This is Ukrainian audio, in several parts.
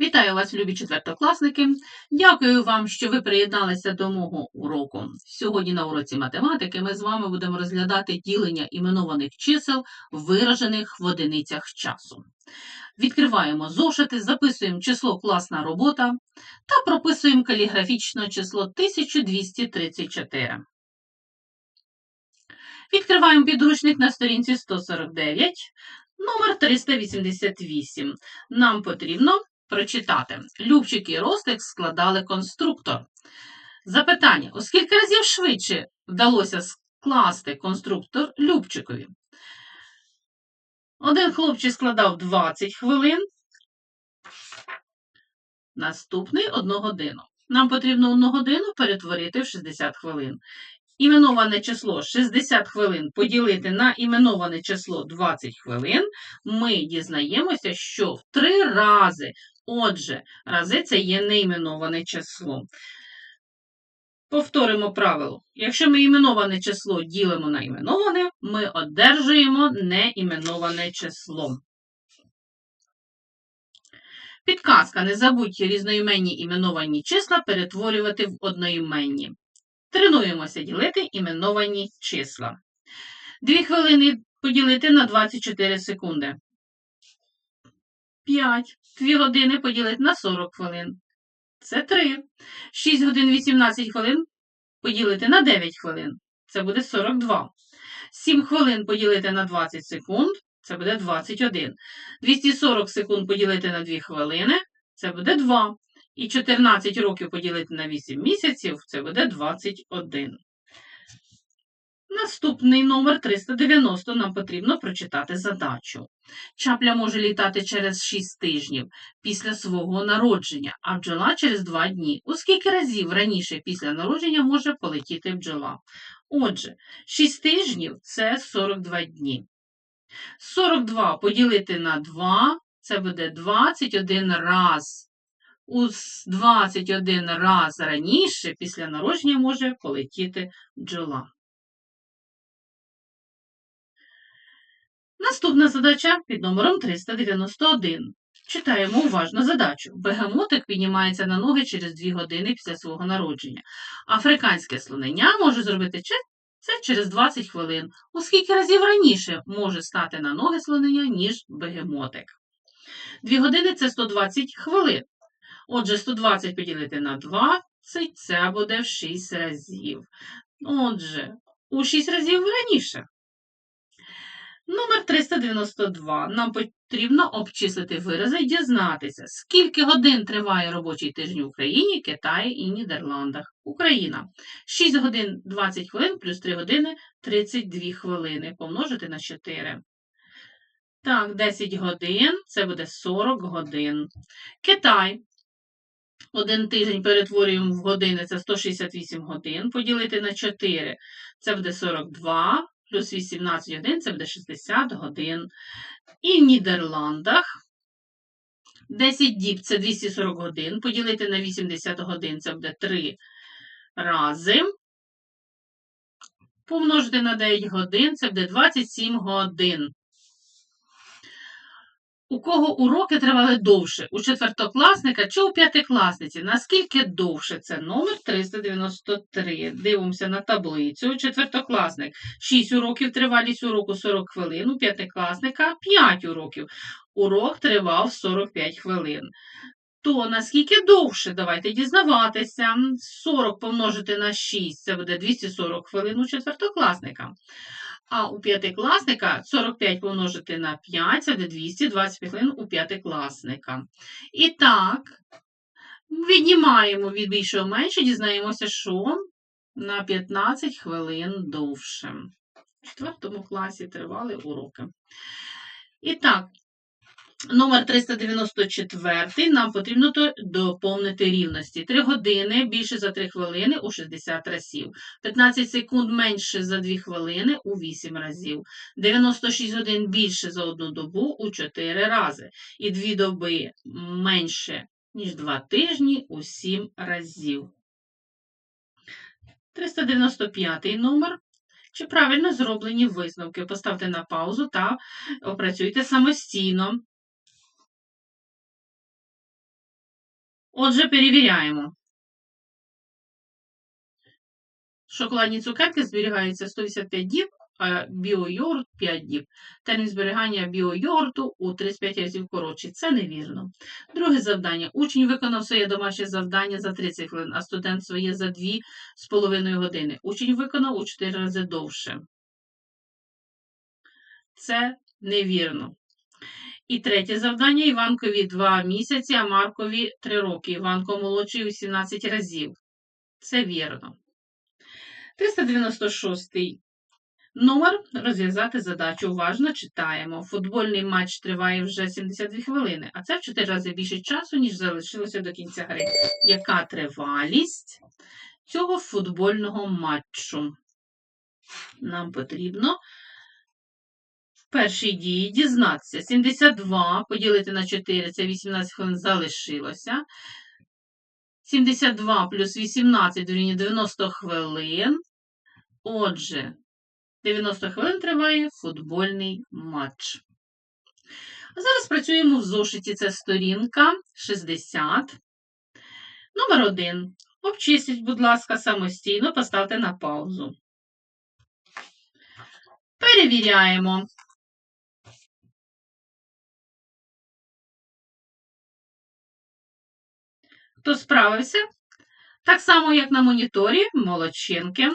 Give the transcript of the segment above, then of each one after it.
Вітаю вас, любі четвертокласники. Дякую вам, що ви приєдналися до мого уроку. Сьогодні на уроці математики ми з вами будемо розглядати ділення іменованих чисел, виражених в одиницях часу. Відкриваємо зошити, записуємо число класна робота та прописуємо каліграфічно число 1234. Відкриваємо підручник на сторінці 149, номер 388. Нам потрібно прочитати. Любчик і Ростик складали конструктор. Запитання: у скільки разів швидше вдалося скласти конструктор Любчикові? Один хлопчик складав 20 хвилин, наступний 1 годину. Нам потрібно 1 годину перетворити в 60 хвилин. Іменоване число 60 хвилин поділити на іменоване число 20 хвилин, ми дізнаємося, що в три рази, отже, рази це є неіменоване число. Повторимо правило. Якщо ми іменоване число ділимо на іменоване, ми одержуємо неіменоване число. Підказка. Не забудьте різноіменні іменовані числа перетворювати в одноіменні. Тренуємося ділити іменовані числа. Дві хвилини поділити на 24 секунди. 5. Дві години поділити на 40 хвилин. Це 3. 6 годин 18 хвилин поділити на 9 хвилин. Це буде 42. 7 хвилин поділити на 20 секунд. Це буде 21. 240 секунд поділити на 2 хвилини. Це буде 2. І 14 років поділити на 8 місяців, це буде 21. Наступний номер 390 нам потрібно прочитати задачу. Чапля може літати через 6 тижнів після свого народження, а бджола через 2 дні. У скільки разів раніше після народження може полетіти бджола? Отже, 6 тижнів це 42 дні. 42 поділити на 2 це буде 21 раз у 21 раз раніше після народження може полетіти бджола. Наступна задача під номером 391. Читаємо уважно задачу. Бегемотик піднімається на ноги через 2 години після свого народження. Африканське слонення може зробити це через 20 хвилин. У скільки разів раніше може стати на ноги слонення, ніж бегемотик. 2 години це 120 хвилин. Отже, 120 поділити на 20, це буде в 6 разів. Отже, у 6 разів раніше. Номер 392. Нам потрібно обчислити вирази і дізнатися, скільки годин триває робочий тиждень в Україні, Китаї і Нідерландах. Україна. 6 годин 20 хвилин плюс 3 години 32 хвилини. Помножити на 4. Так, 10 годин це буде 40 годин. Китай. Один тиждень перетворюємо в години, це 168 годин. Поділити на 4 це буде 42, плюс 18 годин це буде 60 годин. І в Нідерландах 10 діб це 240 годин. Поділити на 80 годин це буде 3 рази. Помножити на 9 годин це буде 27 годин. У кого уроки тривали довше? У четвертокласника чи у п'ятикласниці? Наскільки довше? Це номер 393. Дивимося на таблицю. Четвертокласник 6 уроків, тривалість уроку 40 хвилин, у п'ятикласника 5 уроків. Урок тривав 45 хвилин. То наскільки довше? Давайте дізнаватися. 40 помножити на 6 це буде 240 хвилин у четвертокласника. А у п'ятикласника 45 помножити на 5, це буде 225 хвилин у п'ятикласника. І так, віднімаємо від більшого менше, дізнаємося, що на 15 хвилин довше. В четвертому класі тривали уроки. І так, Номер 394 нам потрібно доповнити рівності. 3 години більше за 3 хвилини у 60 разів. 15 секунд менше за 2 хвилини у 8 разів. 96 годин більше за одну добу у 4 рази. І 2 доби менше, ніж 2 тижні у 7 разів. 395 номер. Чи правильно зроблені висновки? Поставте на паузу та опрацюйте самостійно. Отже, перевіряємо. Шоколадні цукерки зберігаються 185 діб, а біойогурт 5 діб. Термін зберігання біойогурту у 35 разів коротший. Це невірно. Друге завдання. Учень виконав своє домашнє завдання за 30 хвилин, а студент своє за 2,5 години. Учень виконав у 4 рази довше. Це невірно. І третє завдання. Іванкові 2 місяці, а Маркові 3 роки. Іванко молодший у 17 разів. Це вірно. 396 номер розв'язати задачу. Уважно читаємо. Футбольний матч триває вже 72 хвилини, а це в 4 рази більше часу, ніж залишилося до кінця гри. Яка тривалість цього футбольного матчу? Нам потрібно в першій дії дізнатися. 72 поділити на 4 це 18 хвилин залишилося. 72 плюс 18 дорівнює 90 хвилин. Отже, 90 хвилин триває футбольний матч. А зараз працюємо в зошиті. Це сторінка 60. Номер 1. Обчисліть, будь ласка, самостійно, поставте на паузу. Перевіряємо. Хто справився? Так само, як на моніторі, молодчинки.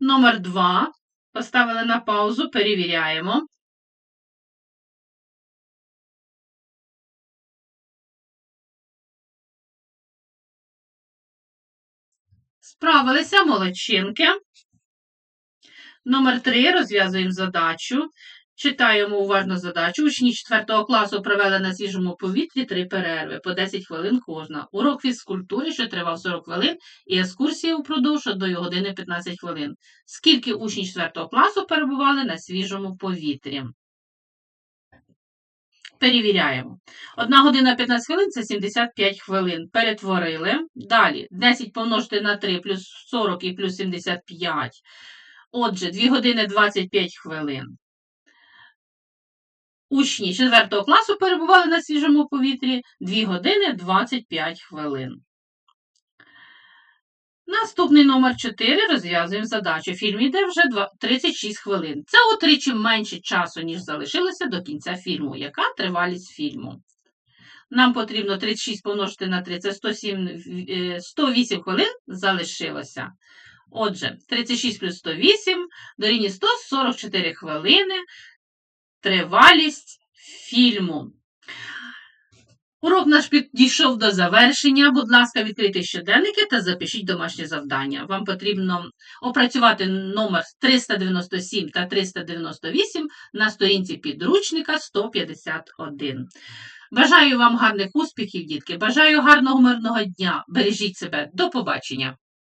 Номер 2. Поставили на паузу, перевіряємо. Справилися молодчинки. Номер 3. Розв'язуємо задачу. Читаємо уважно задачу. Учні 4 класу провели на свіжому повітрі три перерви по 10 хвилин кожна. Урок фізкультури, що тривав 40 хвилин, і екскурсія упродовж 1 години 15 хвилин. Скільки учні 4 класу перебували на свіжому повітрі? Перевіряємо. 1 година 15 хвилин це 75 хвилин. Перетворили. Далі 10 помножити на 3 плюс 40 і плюс 75. Отже, 2 години 25 хвилин. Учні 4 класу перебували на свіжому повітрі 2 години 25 хвилин. Наступний номер 4 розв'язуємо задачу. Фільм йде вже 36 хвилин. Це утричі менше часу, ніж залишилося до кінця фільму. Яка тривалість фільму? Нам потрібно 36 помножити на 3, це 107, 108 хвилин залишилося. Отже, 36 плюс 108 дорівнює 144 хвилини тривалість фільму. Урок наш підійшов до завершення. Будь ласка, відкрийте щоденники та запишіть домашнє завдання. Вам потрібно опрацювати номер 397 та 398 на сторінці підручника 151. Бажаю вам гарних успіхів, дітки! Бажаю гарного мирного дня! Бережіть себе! До побачення!